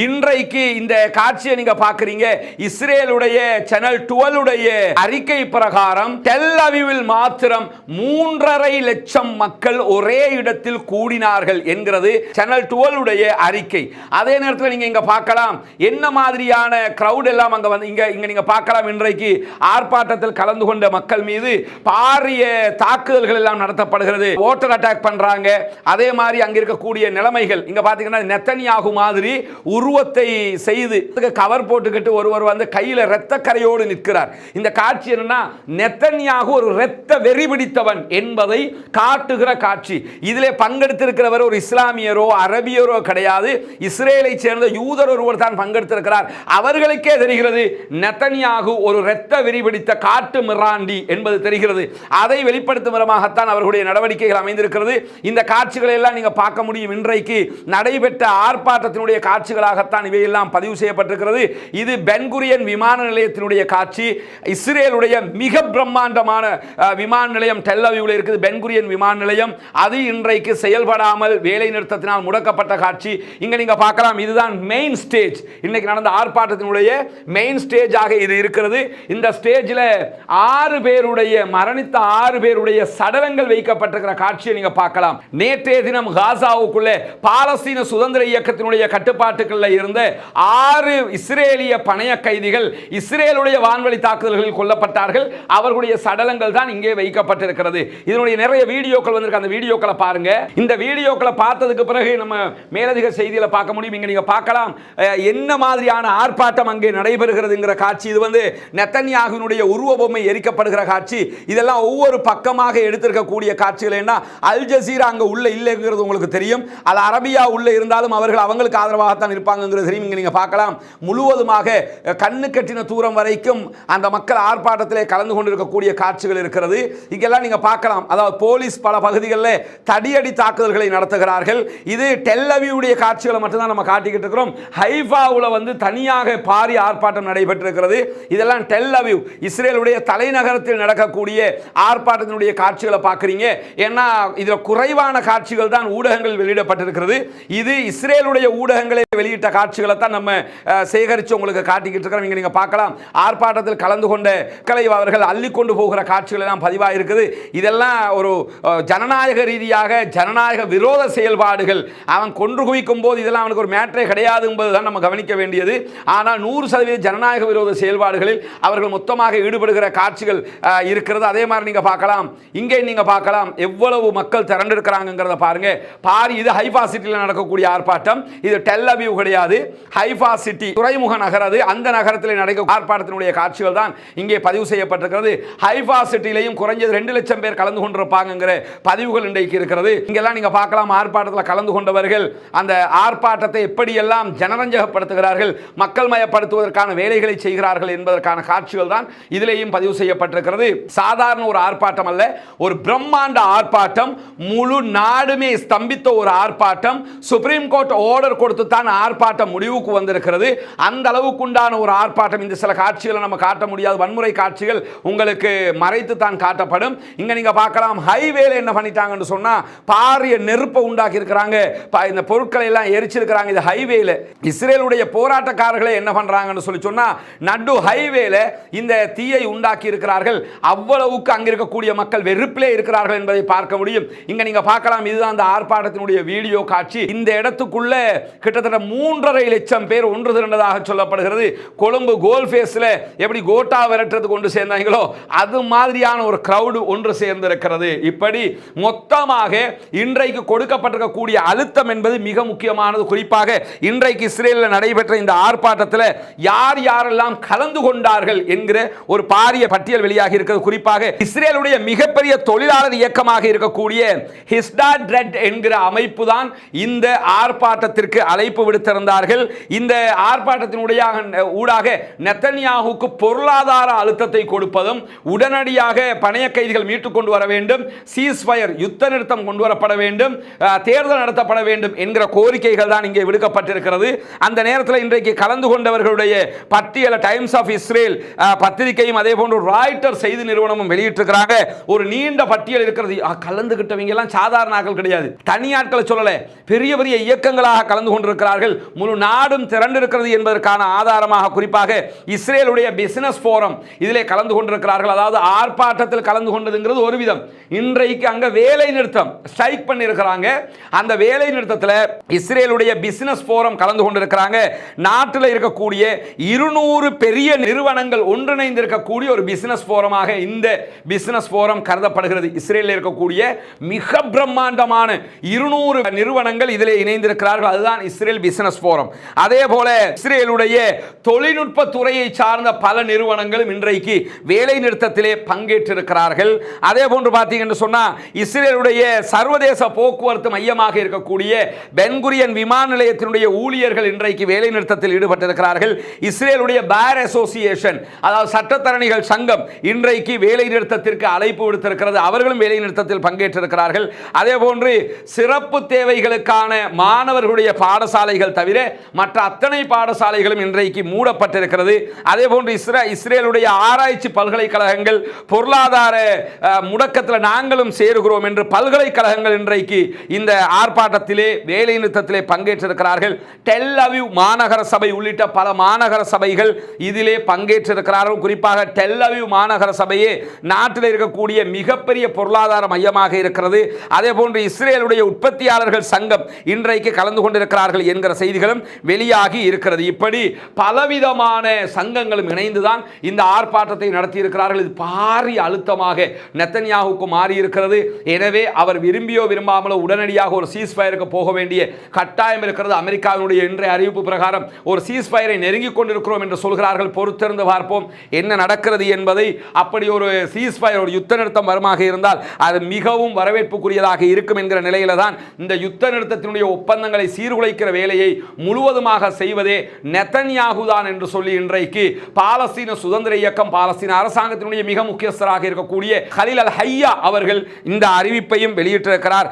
இன்றைக்கு இந்த காட்சியை நீங்க பாக்குறீங்க இஸ்ரேலுடைய சேனல் டுவெலுடைய அறிக்கை பிரகாரம் டெல் அவிவில் மாத்திரம் மூன்றரை லட்சம் மக்கள் ஒரே இடத்தில் கூடினார்கள் என்கிறது சேனல் டுவெலுடைய அறிக்கை. அதே நேரத்தில் நீங்க இங்க பார்க்கலாம். என்ன மாதிரியான கிரவுட் எல்லாம் அங்க வந்து இங்க இங்க நீங்க பார்க்கலாம். இன்றைக்கு ஆர்ப்பாட்டத்தில் கலந்து கொண்ட மக்கள் மீது பாரிய தாக்குதல்கள் எல்லாம் நடத்தப்படுகிறது. ஓட்டர் அட்டாக் பண்றாங்க. அதே மாதிரி அங்க இருக்கக்கூடிய நிலைமைகள். இங்க பாத்தீங்கன்னா நெத்தனியாகு மாதிரி உருவத்தை செய்து கவர் போட்டுக்கிட்டு ஒருவர் வந்து கையில் இரத்த கரையோடு நிற்கிறார். இந்த காட்சி என்னன்னா நெத்தனியாக ஒரு இரத்த வெறி பிடித்தவன் என்பதை காட்டுகிற காட்சி. இதிலே பங்கெடுத்திருக்கிறவர் ஒரு இஸ்லாமியரோ அரபியரோ கிடையாது. இஸ்ரேலை சேர்ந்த யூதர் ஒருவர் தான் பங்கெடுத்திருக்கிறார். அவர்களுக்கே தெரிகிறது நெத்தனியாகு ஒரு இரத்த வெறி பிடித்த காட்டு மிராண்டி என்பது தெரிகிறது. அதை வெளிப்படுத்தும் விதமாகத்தான் அவர்களுடைய நடவடிக்கைகள் அமைந்திருக்கிறது. இந்த காட்சிகளை எல்லாம் நீங்க பார்க்க முடியும். இன்றைக்கு நடைபெற்ற ஆர்ப்பாட்டத்தினுடைய காட்சிகள் காட்சிகளாகத்தான் இவையெல்லாம் பதிவு செய்யப்பட்டிருக்கிறது. இது பென்குரியன் விமான நிலையத்தினுடைய காட்சி. இஸ்ரேலுடைய மிக பிரம்மாண்டமான விமான நிலையம் டெல்லவியூவில் இருக்குது பென்குரியன் விமான நிலையம். அது இன்றைக்கு செயல்படாமல் வேலை நிறுத்தத்தினால் முடக்கப்பட்ட காட்சி. இங்கே நீங்கள் பார்க்கலாம் இதுதான் மெயின் ஸ்டேஜ் இன்றைக்கு நடந்த ஆர்ப்பாட்டத்தினுடைய மெயின் ஸ்டேஜாக இது இருக்கிறது. இந்த ஸ்டேஜில் ஆறு பேருடைய மரணித்த ஆறு பேருடைய சடலங்கள் வைக்கப்பட்டிருக்கிற காட்சியை நீங்கள் பார்க்கலாம். நேற்றைய தினம் காசாவுக்குள்ளே பாலஸ்தீன சுதந்திர இயக்கத்தினுடைய கட்டுப்பாட்டுக்கு கட்டுப்பாட்டுக்குள்ள இருந்து ஆறு இஸ்ரேலிய பணைய கைதிகள் இஸ்ரேலுடைய வான்வழி தாக்குதல்களில் கொல்லப்பட்டார்கள். அவர்களுடைய சடலங்கள் தான் இங்கே வைக்கப்பட்டிருக்கிறது. இதனுடைய நிறைய வீடியோக்கள் வந்திருக்கு. அந்த வீடியோக்களை பாருங்க. இந்த வீடியோக்களை பார்த்ததுக்கு பிறகு நம்ம மேலதிக செய்தியில் பார்க்க முடியும். இங்கே நீங்கள் பார்க்கலாம். என்ன மாதிரியான ஆர்ப்பாட்டம் அங்கே நடைபெறுகிறதுங்கிற காட்சி. இது வந்து நெத்தன்யாகுனுடைய உருவ பொம்மை எரிக்கப்படுகிற காட்சி. இதெல்லாம் ஒவ்வொரு பக்கமாக எடுத்திருக்கக்கூடிய காட்சிகள் என்ன? அல் ஜசீரா அங்கே உள்ள இல்லைங்கிறது உங்களுக்கு தெரியும். அது அரபியா உள்ள இருந்தாலும் அவர்கள் அவங்களுக்கு ஆதரவாகத்தான் இருப்பாங்கங்கிறது தெரியும். இங்கே நீங்கள் பார்க்கலாம். முழுவதுமாக கண்ணு கட்டின தூரம் வரைக்கும் அந்த மக்கள் ஆர்ப்பாட்டத்திலே கலந்து கொண்டிருக்கக்கூடிய காட்சிகள் இருக்கிறது. இங்கெல்லாம் நீங்கள் பார்க்கலாம். அதாவது போலீஸ் பல பகுதிகளில் தடியடி தாக்குதல்களை நடத்துகிறார்கள். இது டெல்லவியுடைய காட்சிகளை மட்டும்தான் நம்ம காட்டிக்கிட்டு இருக்கிறோம். ஹைஃபாவில் வந்து தனியாக பாரி ஆர்ப்பாட்டம் நடைபெற்றிருக்கிறது. இதெல்லாம் டெல்லவியூ இஸ்ரேலுடைய தலைநகரத்தில் நடக்கக்கூடிய ஆர்ப்பாட்டத்தினுடைய காட்சிகளை பார்க்குறீங்க. ஏன்னா இதில் குறைவான காட்சிகள் தான் ஊடகங்கள் வெளியிடப்பட்டிருக்கிறது. இது இஸ்ரேலுடைய ஊடகங்களை வெளி வெளியிட்ட காட்சிகளை தான் நம்ம சேகரித்து உங்களுக்கு காட்டிக்கிட்டு இருக்கிறோம். இங்கே நீங்கள் பார்க்கலாம். ஆர்ப்பாட்டத்தில் கலந்து கொண்ட மக்களை அவர்கள் அள்ளி கொண்டு போகிற காட்சிகள் எல்லாம் பதிவாக இருக்குது. இதெல்லாம் ஒரு ஜனநாயக ரீதியாக ஜனநாயக விரோத செயல்பாடுகள். அவன் கொன்று குவிக்கும் போது இதெல்லாம் அவனுக்கு ஒரு மேட்டரே கிடையாது என்பதுதான் நம்ம கவனிக்க வேண்டியது. ஆனால் நூறு சதவீத ஜனநாயக விரோத செயல்பாடுகளில் அவர்கள் மொத்தமாக ஈடுபடுகிற காட்சிகள் இருக்கிறது. அதே மாதிரி நீங்கள் பார்க்கலாம். இங்கே நீங்கள் பார்க்கலாம். எவ்வளவு மக்கள் திரண்டிருக்கிறாங்கிறத பாருங்க. பாரி இது ஹைஃபா சிட்டியில் நடக்கக்கூடிய ஆர்ப்பாட்டம். இது டெல் அபிவ் கிடையாது ஹைஃபா சிட்டி துறைமுக நகர் அது அந்த நகரத்தில் நடக்கும் ஆர்ப்பாட்டத்தினுடைய காட்சிகள் தான் இங்கே பதிவு செய்யப்பட்டிருக்கிறது. ஹைஃபா சிட்டிலையும் குறைஞ்சது ரெண்டு லட்சம் பேர் கலந்து கொண்டிருப்பாங்கிற பதிவுகள் இன்றைக்கு இருக்கிறது. இங்கெல்லாம் நீங்கள் பார்க்கலாம் ஆர்ப்பாட்டத்தில் கலந்து கொண்டவர்கள் அந்த ஆர்ப்பாட்டத்தை எப்படியெல்லாம் ஜனரஞ்சகப்படுத்துகிறார்கள் மக்கள் மயப்படுத்துவதற்கான வேலைகளை செய்கிறார்கள் என்பதற்கான காட்சிகள் தான் இதிலேயும் பதிவு செய்யப்பட்டிருக்கிறது. சாதாரண ஒரு ஆர்ப்பாட்டம் அல்ல ஒரு பிரம்மாண்ட ஆர்ப்பாட்டம். முழு நாடுமே ஸ்தம்பித்த ஒரு ஆர்ப்பாட்டம். சுப்ரீம் கோர்ட் ஆர்டர் கொடுத்து தான் ஆர்ப்பாட்டம் முடிவுக்கு வந்திருக்கிறது. அந்த அளவுக்கு உண்டான ஒரு ஆர்ப்பாட்டம் இந்த சில காட்சிகளை நம்ம காட்ட முடியாது. வன்முறை காட்சிகள் உங்களுக்கு மறைத்து தான் காட்டப்படும். இங்கே நீங்கள் பார்க்கலாம் ஹைவேல என்ன பண்ணிட்டாங்கன்னு சொன்னால் பாரிய நெருப்பை உண்டாக்கி இருக்கிறாங்க இந்த பொருட்களை எல்லாம் எரிச்சிருக்கிறாங்க இது ஹைவேல. இஸ்ரேலுடைய போராட்டக்காரர்களை என்ன பண்ணுறாங்கன்னு சொல்லி சொன்னால் நடு ஹைவேல இந்த தீயை உண்டாக்கி இருக்கிறார்கள் அவ்வளவுக்கு அங்கே இருக்கக்கூடிய மக்கள் வெறுப்பிலே இருக்கிறார்கள் என்பதை பார்க்க முடியும். இங்கே நீங்கள் பார்க்கலாம் இதுதான் அந்த ஆர்ப்பாட்டத்தினுடைய வீடியோ காட்சி. இந்த இடத்துக்குள்ள கிட்டத்தட்ட மூன்றரை லட்சம் பேர் ஒன்று திரண்டதாக சொல்லப்படுகிறது. கொழும்பு கோல் ஃபேஸ்ல எப்படி கோட்டா விரட்டுறதுக்கு கொண்டு சேர்ந்தாங்களோ அது மாதிரியான ஒரு க்ரௌடு ஒன்று சேர்ந்திருக்கிறது. இப்படி மொத்தமாக இன்றைக்கு கொடுக்கப்பட்டிருக்கக்கூடிய அழுத்தம் என்பது மிக முக்கியமானது. குறிப்பாக இன்றைக்கு இஸ்ரேலில் நடைபெற்ற இந்த ஆர்ப்பாட்டத்தில் யார் யாரெல்லாம் கலந்து கொண்டார்கள் என்கிற ஒரு பாரிய பட்டியல் வெளியாகி இருக்கிறது. குறிப்பாக இஸ்ரேலுடைய மிகப்பெரிய தொழிலாளர் இயக்கமாக இருக்கக்கூடிய ஹிஸ்டா ட்ரெட் என்கிற அமைப்பு தான் இந்த ஆர்ப்பாட்டத்திற்கு அழைப்பு திறந்தார்கள் இந்த ஆர்ப்பாட்டத்தினுடைய ஊடாக நெத்தன்யாகுக்கு பொருளாதார அழுத்தத்தை கொடுப்பதும் உடனடியாக பணைய கைதிகள் மீட்டுக் கொண்டு வர வேண்டும் சீஸ்ஃபயர் யுத்த நிறுத்தம் கொண்டு வரப்பட வேண்டும் தேர்தல் நடத்தப்பட வேண்டும் என்கிற கோரிக்கைகள் தான் இங்கே விடுக்கப்பட்டிருக்கிறது. அந்த நேரத்தில் இன்றைக்கு கலந்து கொண்டவர்களுடைய பட்டியல டைம்ஸ் ஆஃப் இஸ்ரேல் பத்திரிகையும் அதே போன்று ராய்டர் செய்தி நிறுவனமும் வெளியிட்டிருக்கிறாங்க. ஒரு நீண்ட பட்டியல் இருக்கிறது. கலந்துகிட்டவங்க எல்லாம் சாதாரண ஆட்கள் கிடையாது. தனி ஆட்களை சொல்லல. பெரிய பெரிய இயக்கங்களாக கலந்து கொண்டிருக்கிறார்கள். இருக்கிறார்கள் முழு நாடும் திரண்டிருக்கிறது என்பதற்கான ஆதாரமாக குறிப்பாக இஸ்ரேலுடைய பிசினஸ் போரம் இதிலே கலந்து கொண்டிருக்கிறார்கள். அதாவது ஆர்ப்பாட்டத்தில் கலந்து கொண்டதுங்கிறது ஒரு விதம் இன்றைக்கு அங்க வேலை நிறுத்தம் ஸ்ட்ரைக் பண்ணியிருக்கிறாங்க. அந்த வேலை நிறுத்தத்தில் இஸ்ரேலுடைய பிசினஸ் போரம் கலந்து கொண்டிருக்கிறாங்க. நாட்டில் இருக்கக்கூடிய இருநூறு பெரிய நிறுவனங்கள் ஒன்றிணைந்து இருக்கக்கூடிய ஒரு பிசினஸ் போரமாக இந்த பிசினஸ் போரம் கருதப்படுகிறது. இஸ்ரேலில் இருக்கக்கூடிய மிக பிரம்மாண்டமான இருநூறு நிறுவனங்கள் இதில் இணைந்திருக்கிறார்கள். அதுதான் இஸ்ரேல் பிசினஸ் பிசினஸ் ஃபோரம் அதே போல இஸ்ரேலுடைய தொழில்நுட்ப துறையை சார்ந்த பல நிறுவனங்களும் இன்றைக்கு வேலை நிறுத்தத்திலே பங்கேற்றிருக்கிறார்கள். அதே போன்று பார்த்தீங்கன்னு சொன்னால் இஸ்ரேலுடைய சர்வதேச போக்குவரத்து மையமாக இருக்கக்கூடிய பென்குரியன் விமான நிலையத்தினுடைய ஊழியர்கள் இன்றைக்கு வேலை நிறுத்தத்தில் ஈடுபட்டிருக்கிறார்கள். இஸ்ரேலுடைய பேர் அசோசியேஷன் அதாவது சட்டத்தரணிகள் சங்கம் இன்றைக்கு வேலை நிறுத்தத்திற்கு அழைப்பு விடுத்திருக்கிறது. அவர்களும் வேலை நிறுத்தத்தில் பங்கேற்றிருக்கிறார்கள். அதே போன்று சிறப்பு தேவைகளுக்கான மாணவர்களுடைய பாடசாலைகள் தவிர மற்ற அத்தனை பாடசாலைகளும் இன்றைக்கு மூடப்பட்டிருக்கிறது. அதே போன்று இஸ்ரே இஸ்ரேலுடைய ஆராய்ச்சி பல்கலைக்கழகங்கள் பொருளாதார முடக்கத்தில் நாங்களும் சேருகிறோம் என்று பல்கலைக்கழகங்கள் இன்றைக்கு இந்த ஆர்ப்பாட்டத்திலே வேலை நிறுத்தத்திலே பங்கேற்றிருக்கிறார்கள். டெல் அவிவ் மாநகர சபை உள்ளிட்ட பல மாநகர சபைகள் இதிலே பங்கேற்றிருக்கிறார்கள். குறிப்பாக டெல் அவிவ் மாநகர சபையே நாட்டில் இருக்கக்கூடிய மிகப்பெரிய பொருளாதார மையமாக இருக்கிறது. அதே போன்று இஸ்ரேலுடைய உற்பத்தியாளர்கள் சங்கம் இன்றைக்கு கலந்து கொண்டிருக்கிறார்கள் என்கிற செய்திகளும் வெளியாகி இருக்கிறது. இப்படி பலவிதமான சங்கங்களும் இணைந்துதான் இந்த ஆர்ப்பாட்டத்தை நடத்தி இருக்கிறார்கள் இது பாரிய அழுத்தமாக நெத்தன்யாவுக்கு மாறி இருக்கிறது எனவே அவர் விரும்பியோ விரும்பாமலோ உடனடியாக ஒரு சீஸ் ஃபயருக்கு போக வேண்டிய கட்டாயம் இருக்கிறது. அமெரிக்காவினுடைய இன்றைய அறிவிப்பு பிரகாரம் ஒரு சீஸ் ஃபயரை நெருங்கிக் கொண்டிருக்கிறோம் என்று சொல்கிறார்கள். பொறுத்திருந்து பார்ப்போம் என்ன நடக்கிறது என்பதை. அப்படி ஒரு சீஸ் ஃபயர் ஒரு யுத்த நிறுத்தம் வருமாக இருந்தால் அது மிகவும் வரவேற்புக்குரியதாக இருக்கும் என்கிற நிலையில தான் இந்த யுத்த நிறுத்தத்தினுடைய ஒப்பந்தங்களை சீர்குலைக்கிற வேலையை முழுவதுமாக செய்வதே நெத்தன்யாகுதான் என்று சொல்லி இன்றைக்கு பாலஸ்தீன சுதந்திர இயக்கம் பாலஸ்தீன அரசாங்கத்தினுடைய மிக முக்கியஸ்தராக இருக்கக்கூடிய ஹலில் அல் ஹையா அவர்கள் இந்த அறிவிப்பையும் வெளியிட்டிருக்கிறார்.